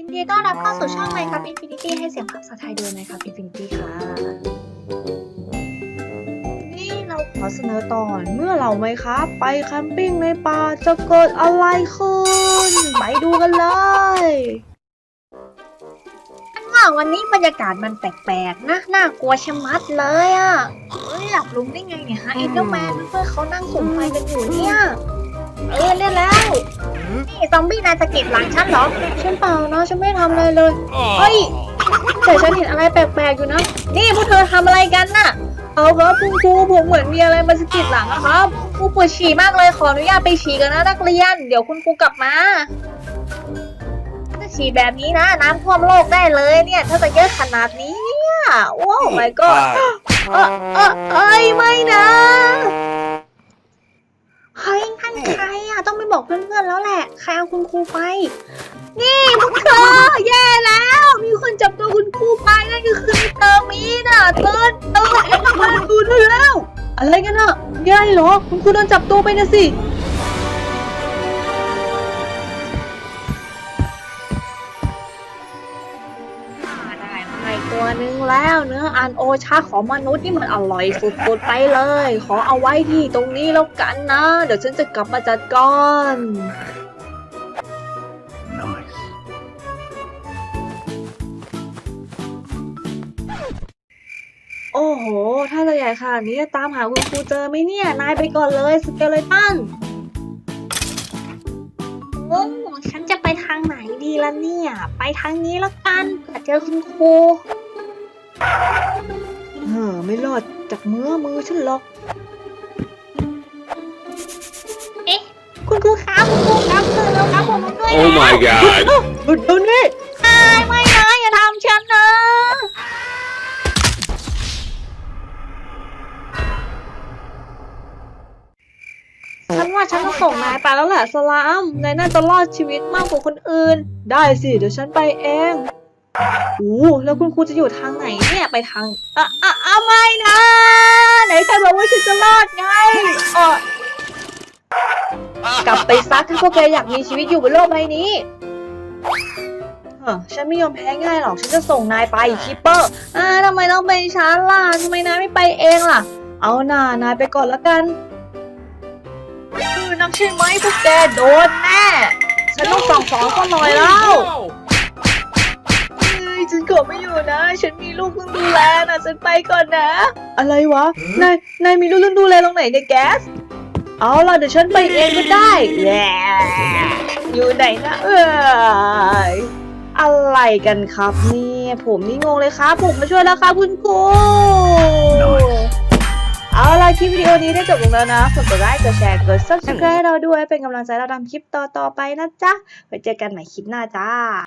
ยินดีต้อนรับเข้าสู่ช่อง Minecraft Infinity ให้เสียงภาษาไทยโดย Minecraft Infinity ค่ะ นี่เราขอเสนอตอนเมื่อเราไหมครับ ไปแคมปิ้งในป่าจะเกิดอะไรขึ้น ไปดูกันเลยว่าวันนี้บรรยากาศมันแปลกๆนะน่ากลัวชะมัดเลยอะ่ะเอ้ยหลับลุงได้ไงเนี่ยฮะเอ็นเดอร์แมนเพื่อนเขานั่งสุ่มไฟกันอยู่เนี่ย เออเล่นแล้ว นี่ซอมบี้นายจะเก็บหลังฉันเหรอ ฉันเปล่านะฉันไม่ทำอะไรเลย เฮ้ย แต่ฉันเห็นอะไรแปลกๆอยู่นะ นี่พวกเธอทำอะไรกันน่ะ เอาครับคุณครูผมเหมือนมีอะไรมาสะกิดหลังอะครับครูปวดฉี่มากเลยขออนุญาตไปฉี่กันนะนักเรียน เดี๋ยวคุณครูกลับมาถ้าฉี่แบบนี้นะ น้ำท่วมโลกได้เลยเนี่ย ถ้าจะเยอะขนาดนี้เนี่ยว้าว my god เออเออเอ้ยไม่นะเฮ้ยนั่น ใครอะต้องไปบอกเพื่อนๆแล้วแหละ ใครเอาคุณครูไป นี่พวกเธอแย่แล้ว มีคนจับตัวคุณครูไปนั่นก็คือเตอร์มีน่ะเตือนเตือนเอ็งมาดูเธอแล้ว อะไรกันอะแย่เหรอ คุณครูโดนจับตัวไปนะสิ นึงแล้ว เนื้ออันโอชาของมนุษย์นี่มันอร่อยสุดๆไปเลย ขอเอาไว้ที่ตรงนี้แล้วกันนะ เดี๋ยวฉันจะกลับมาจัดการ Nice. โอ้โห ถ้าจะใหญ่ขนาดนี้จะตามหาคุณครูเจอไหมเนี่ย นายไปก่อนเลยสเกเลตันโอ้ฉันจะไปทางไหนดีล่ะเนี่ย ไปทางนี้แล้วกันเผื่อเจอคุณครู เออไม่รอดจากมือมือฉันหรอก เอ๊ะ คุณครูครับคุณครูครับคือแล้วครับผมมาด้วย Oh my god. หยุดเดี๋ยวนี้ไม่ไม่นะอย่าทำฉันนะ ฉันว่าฉันต้องส่งนายไปแล้วแหละสลามนายน่าจะรอดชีวิตมากกว่าคนอื่น ได้สิ เดี๋ยวฉันไปเองโอ้แล้วคุณครูจะอยู่ทางไหนเนี่ยไปทางอะอะอะไม่นะ ไหนใครบอกว่าฉันจะรอดไงเออกลับไปซักถ้าพวกแกอยากมีชีวิตอยู่บนโลกใบนี้เออฉันไม่ยอมแพ้ง่ายหรอกฉันจะส่งนายไปคิปเปอร์อ่าทำไมต้องเป็นฉันล่ะทำไมนายไม่ไปเองล่ะ เอาหน่านายไปก่อนล้วกันคือนักใช่ไหมพวกแกโดนแน่ฉันต้องสั่งสอนเขาหน่อยแล้ว ฉันมีลูกต้องดูแลนะฉันไปก่อนนะ อะไรวะ นาย นายมีลูกต้องดูแลตรงไหนเนี่ยแก๊ส เอาล่ะเดี๋ยวฉันไปเองก็ได้แหละอยู่ไหนนะเอยอะไรกันครับเนี่ยผมนี่งงเลยครับ ผมมาช่วยแล้วครับคุณครูเอาล่ะคลิปวิดีโอนี้ได้จบลงแล้วนะกดไลค์กดแชร์กด subscribe ให้เราด้วยเป็นกำลังใจให้เราทำคลิปต่อๆไปนะจ๊ะไว้เจอกันใหม่คลิปหน้าจ้า